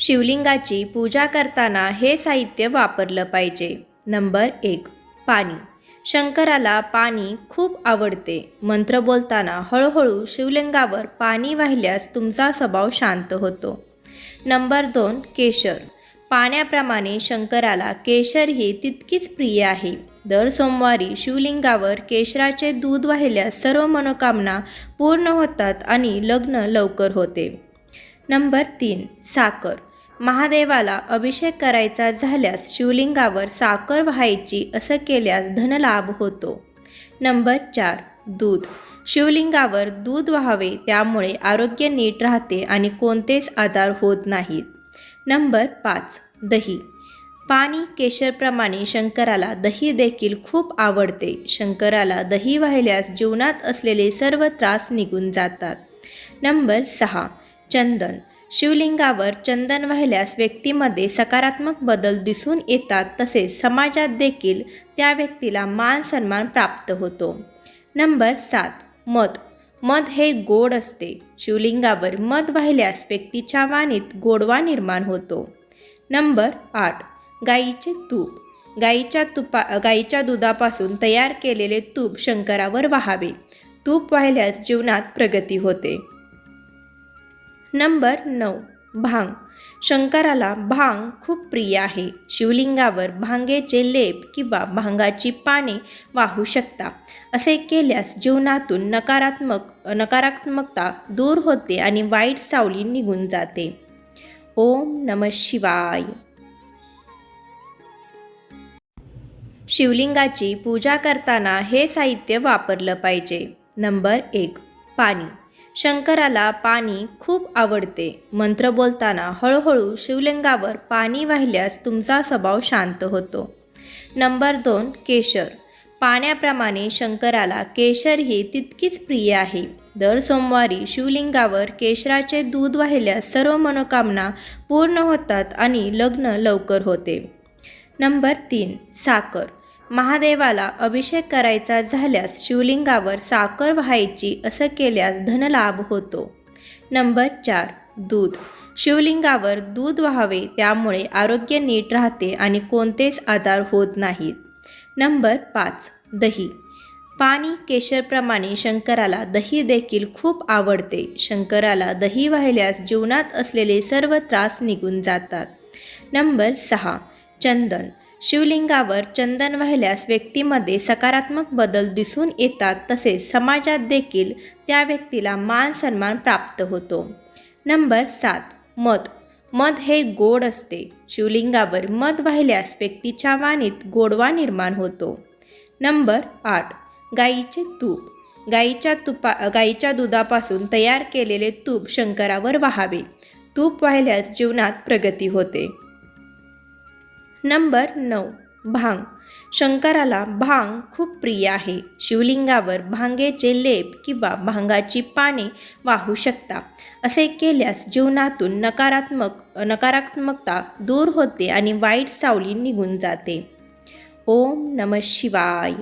शिवलिंगाची पूजा करताना हे साहित्य वापरलं पाहिजे. नंबर एक पाणी. शंकराला पाणी खूप आवडते. मंत्र बोलताना हळूहळू शिवलिंगावर पाणी वाहिल्यास तुमचा स्वभाव शांत होतो. नंबर दोन केशर. पाण्याप्रमाणे शंकराला केशर ही तितकीच प्रिय आहे. दर सोमवारी शिवलिंगावर केशराचे दूध वाहिल्यास सर्व मनोकामना पूर्ण होतात आणि लग्न लवकर होते. नंबर तीन साखर. महादेवाला अभिषेक करायचा झाल्यास शिवलिंगावर साखर व्हायची असं केल्यास धनलाभ होतो. नंबर चार दूध. शिवलिंगावर दूध व्हावे त्यामुळे आरोग्य नीट राहते आणि कोणतेच आजार होत नाहीत. नंबर पाच दही. पाणी केशरप्रमाणे शंकराला दही देखील खूप आवडते. शंकराला दही वाहिल्यास जीवनात असलेले सर्व त्रास निघून जातात. नंबर सहा चंदन. शिवलिंगावर चंदन वाहिल्यास व्यक्तीमध्ये सकारात्मक बदल दिसून येतात तसेच समाजात देखील त्या व्यक्तीला मान सन्मान प्राप्त होतो. नंबर सात मध मध हे गोड असते. शिवलिंगावर मध वाहिल्यास व्यक्तीच्या वाणीत गोडवा निर्माण होतो. नंबर आठ गाईचे तूप. गाईच्या तुपा गाईच्या दुधापासून तयार केलेले तूप शंकरावर वाहावे. तूप वाहिल्यास जीवनात प्रगती होते. नंबर नऊ भांग. शंकराला भांग खूप प्रिय आहे. शिवलिंगावर भांगेचे लेप किंवा भांगाची पाने वाहू शकता असे केल्यास जीवनातून नकारात्मक नकारात्मकता दूर होते आणि वाईट सावली निघून जाते. ओम नम शिवाय. शिवलिंगाची पूजा करताना हे साहित्य वापरलं पाहिजे. नंबर एक पाणी. शंकराला पाणी खूप आवडते. मंत्र बोलताना हळूहळू शिवलिंगावर पाणी वाहिल्यास तुमचा स्वभाव शांत होतो. नंबर दोन केशर. पाण्याप्रमाणे शंकराला केशर ही तितकीच प्रिय आहे. दर सोमवारी शिवलिंगावर केशराचे दूध वाहिल्यास सर्व मनोकामना पूर्ण होतात आणि लग्न लवकर होते. नंबर तीन साखर. महादेवाला अभिषेक करायचा झाल्यास शिवलिंगावर साखर व्हायची असं केल्यास धनलाभ होतो. नंबर चार दूध. शिवलिंगावर दूध व्हावे त्यामुळे आरोग्य नीट राहते आणि कोणतेच आजार होत नाहीत. नंबर पाच दही. पाणी केशरप्रमाणे शंकराला दही देखील खूप आवडते. शंकराला दही वाहिल्यास जीवनात असलेले सर्व त्रास निघून जातात. नंबर सहा चंदन. शिवलिंगावर चंदन वाहिल्यास व्यक्तीमध्ये सकारात्मक बदल दिसून येतात तसेच समाजात देखील त्या व्यक्तीला मान सन्मान प्राप्त होतो. नंबर सात मध मध हे गोड असते. शिवलिंगावर मध वाहिल्यास व्यक्तीच्या वाणीत गोडवा निर्माण होतो. नंबर आठ गाईचे तूप. गाईच्या तुपा गाईच्या दुधापासून तयार केलेले तूप शंकरावर वाहावे. तूप वाहिल्यास जीवनात प्रगती होते. नंबर नऊ भांग. शंकराला भांग खूप प्रिय आहे. शिवलिंगावर भांगेचे लेप किंवा भांगाची पाने वाहू शकता असे केल्यास जीवनातून नकारात्मक नकारात्मकता दूर होते आणि वाईट सावली निघून जाते. ओम नम शिवाय.